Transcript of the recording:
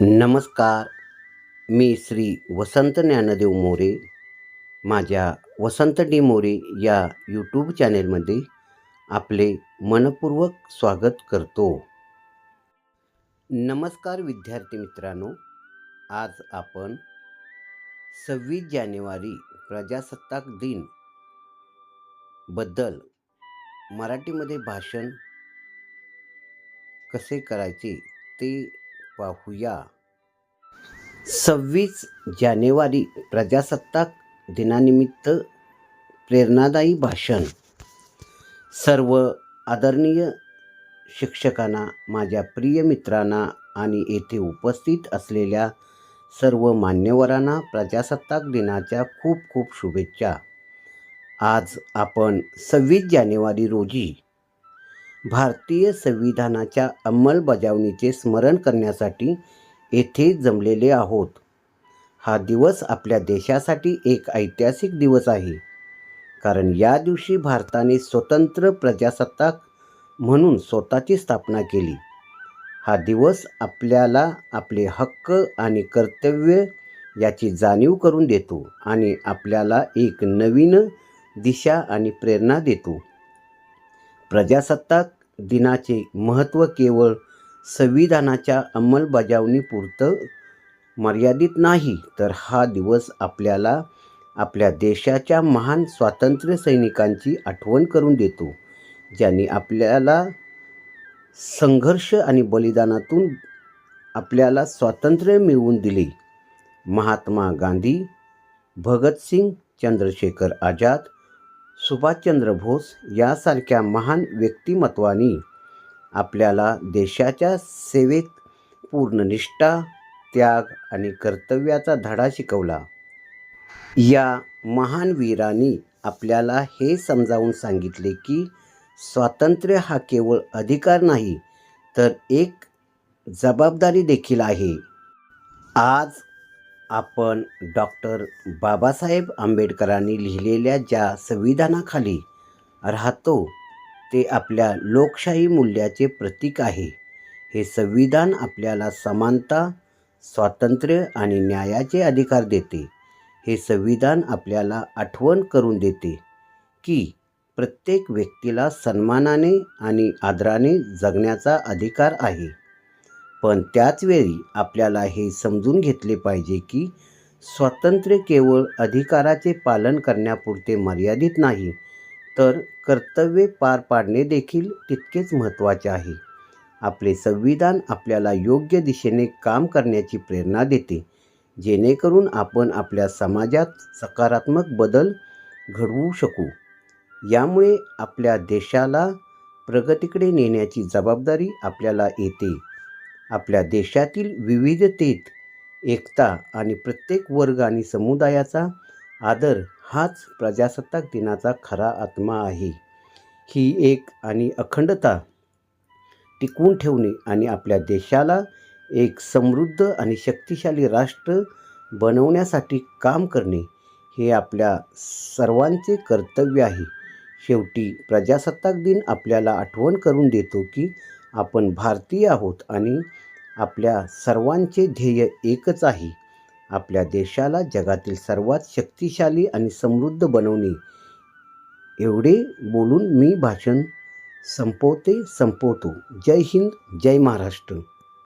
नमस्कार. मी श्री वसंत ज्ञानदेव मोरे. माझ्या वसंत डी मोरे या यूट्यूब चॅनेलमध्ये आपले मनपूर्वक स्वागत करतो. नमस्कार विद्यार्थी मित्रांनो. आज आपण सव्वीस जानेवारी प्रजासत्ताक दिनबद्दल मराठीमध्ये भाषण कसे करायचे ते पाहूया. सव्वीस जानेवारी प्रजासत्ताक दिनानिमित्त प्रेरणादायी भाषण. सर्व आदरणीय शिक्षकांना माझ्या प्रिय मित्रांना आणि येथे उपस्थित असलेल्या सर्व मान्यवरांना प्रजासत्ताक दिनाच्या खूप खूप शुभेच्छा. आज आपण सव्वीस जानेवारी रोजी भारतीय संविधानाच्या अंमलबजावणीचे स्मरण करण्यासाठी येथे जमलेले आहोत. हा दिवस आपल्या देशासाठी एक ऐतिहासिक दिवस आहे. कारण या दिवशी भारताने स्वतंत्र प्रजासत्ताक म्हणून स्वतःची स्थापना केली. हा दिवस आपल्याला आपले हक्क आणि कर्तव्य याची जाणीव करून देतो आणि आपल्याला एक नवीन दिशा आणि प्रेरणा देतो. प्रजासत्ताक दिनाचे महत्त्व केवळ संविधानाच्या अंमलबजावणीपुरतं मर्यादित नाही तर हा दिवस आपल्याला आपल्या देशाच्या महान स्वातंत्र्य सैनिकांची आठवण करून देतो ज्यांनी आपल्याला संघर्ष आणि बलिदानातून आपल्याला स्वातंत्र्य मिळवून दिले. महात्मा गांधी भगतसिंग चंद्रशेखर आझाद सुभाषचंद्र बोस यासारख्या महान व्यक्तिमत्वानी आपल्याला देशाच्या सेवेत पूर्ण निष्ठा त्याग आणि कर्तव्याचा धडा शिकवला. या महान वीरांनी आपल्याला हे समजावून सांगितले की स्वातंत्र्य हा केवळ अधिकार नाही तर एक जबाबदारी देखील आहे. आज आपण डॉक्टर बाबासाहेब आंबेडकरांनी लिहिलेल्या ज्या संविधानाखाली राहतो ते आपल्या लोकशाही मूल्याचे प्रतीक आहे. हे संविधान आपल्याला समानता स्वातंत्र्य आणि न्यायाचे अधिकार देते. हे संविधान आपल्याला आठवण करून देते की प्रत्येक व्यक्तीला सन्मानाने आणि आदराने जगण्याचा अधिकार आहे. पण त्याचवेळी आपल्याला हे समजून घेतले पाहिजे की स्वातंत्र्य केवळ अधिकाराचे पालन करण्यापुरते मर्यादित नाही तर कर्तव्ये पार पाडणे देखील तितकेच महत्त्वाचे आहे. आपले संविधान आपल्याला योग्य दिशेने काम करण्याची प्रेरणा देते जेणेकरून आपण आपल्या समाजात सकारात्मक बदल घडवू शकू. यामुळे आपल्या देशाला प्रगतीकडे नेण्याची जबाबदारी आपल्याला येते. आपल्या देशातील विविधतेत एकता आणि प्रत्येक वर्ग आणि समुदायाचा आदर हाच प्रजासत्ताक दिनाचा खरा आत्मा आहे. ही एक आणि अखंडता टिकवून ठेवणे आणि आपल्या देशाला एक समृद्ध आणि शक्तिशाली राष्ट्र बनवण्यासाठी काम करणे हे आपल्या सर्वांचे कर्तव्य आहे. शेवटी प्रजासत्ताक दिन आपल्याला आठवण करून देतो की आपण भारतीय आहोत आणि आपल्या सर्वांचे ध्येय एकच आहे. आपल्या देशाला जगातील सर्वात शक्तिशाली आणि समृद्ध बनवणे. एवढे बोलून मी भाषण संपवते संपवतो. जय हिंद जय महाराष्ट्र.